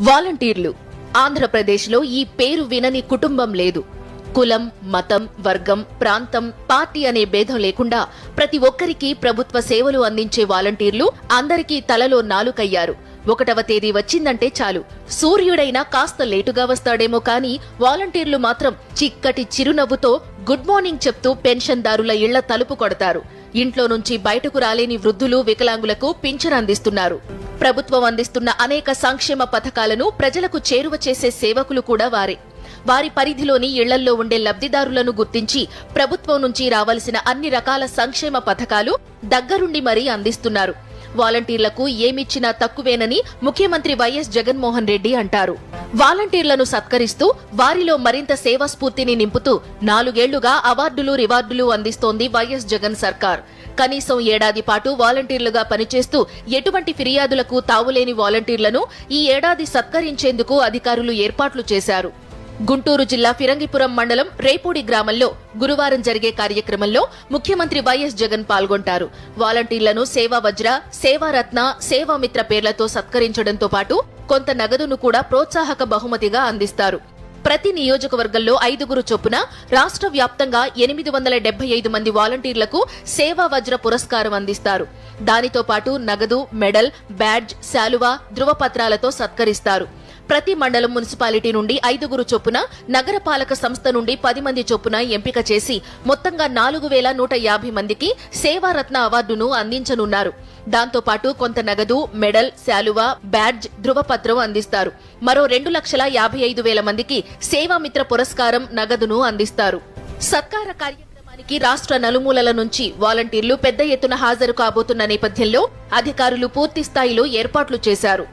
వాలంటీర్లు. ఆంధ్రప్రదేశ్లో ఈ పేరు వినని కుటుంబం లేదు. కులం మతం వర్గం ప్రాంతం పార్టీ అనే భేదం లేకుండా ప్రతి ఒక్కరికి ప్రభుత్వ సేవలు అందించే వాలంటీర్లు అందరికీ తలలో నాలుకయ్యారు. ఒకటవ తేదీ వచ్చిందంటే చాలు. సూర్యుడైనా కాస్త లేటుగా వస్తాడేమో కానీ వాలంటీర్లు మాత్రం చిక్కటి చిరునవ్వుతో గుడ్ మార్నింగ్ చెప్తూ పెన్షన్దారుల ఇళ్ళ తలుపు కొడతారు. ఇంట్లో నుంచి బయటకు రాలేని వృద్ధులు వికలాంగులకు పింఛన్ అందిస్తున్నారు. ప్రభుత్వం అందిస్తున్న అనేక సంక్షేమ పథకాలను ప్రజలకు చేరువ చేసే సేవకులు కూడా వారే. వారి పరిధిలోని ఇళ్ళల్లో ఉండే లబ్ధిదారులను గుర్తించి ప్రభుత్వం నుంచి రావాల్సిన అన్ని రకాల సంక్షేమ పథకాలు దగ్గరుండి మరీ అందిస్తున్నారు. వాలంటీర్లకు ఏమిచ్చినా తక్కువేనని ముఖ్యమంత్రి వైఎస్ జగన్మోహన్ రెడ్డి అంటారు. వాలంటీర్లను సత్కరిస్తూ వారిలో మరింత సేవా స్ఫూర్తిని నింపుతూ నాలుగేళ్ళుగా అవార్డులు రివార్డులు అందిస్తోంది వైఎస్ జగన్ సర్కార్. కనీసం ఏడాది పాటు వాలంటీర్లుగా పనిచేస్తూ ఎటువంటి ఫిర్యాదులకు తావులేని వాలంటీర్లను ఈ ఏడాది సత్కరించేందుకు అధికారులు ఏర్పాట్లు చేశారు. గుంటూరు జిల్లా ఫిరంగిపురం మండలం రేపూడి గ్రామంలో గురువారం జరిగే కార్యక్రమంలో ముఖ్యమంత్రి వైఎస్ జగన్ పాల్గొంటారు. వాలంటీర్లను సేవా వజ్ర సేవారత్న సేవామిత్ర పేర్లతో సత్కరించడంతో పాటు కొంత నగదును కూడా ప్రోత్సాహక బహుమతిగా అందిస్తారు. ప్రతి నియోజకవర్గంలో ఐదుగురు చొప్పున రాష్ట్ర వ్యాప్తంగా ఎనిమిది వందల డెబ్బై ఐదు మంది వాలంటీర్లకు సేవా వజ్ర పురస్కారం అందిస్తారు. దానితో పాటు నగదు మెడల్ బ్యాడ్జ్ శాలువా ధృవపత్రాలతో సత్కరిస్తారు. ప్రతి మండలం మున్సిపాలిటీ నుండి ఐదుగురు చొప్పున నగరపాలక సంస్థ నుండి పది మంది చొప్పున ఎంపిక చేసి మొత్తంగా నాలుగు వేల నూట యాభై మందికి సేవారత్న అవార్డును అందించనున్నారు. దాంతోపాటు కొంత నగదు మెడల్ శాలువా బ్యాడ్జ్ ధృవపత్రం అందిస్తారు. మరో రెండు లక్షల యాభై ఐదు వేల మందికి సేవామిత్ర పురస్కారం నగదును అందిస్తారు. సత్కార కార్యక్రమానికి రాష్ట్ర నలుమూలల నుంచి వాలంటీర్లు పెద్ద ఎత్తున హాజరు కాబోతున్న నేపథ్యంలో అధికారులు పూర్తి స్థాయిలో ఏర్పాట్లు చేశారు.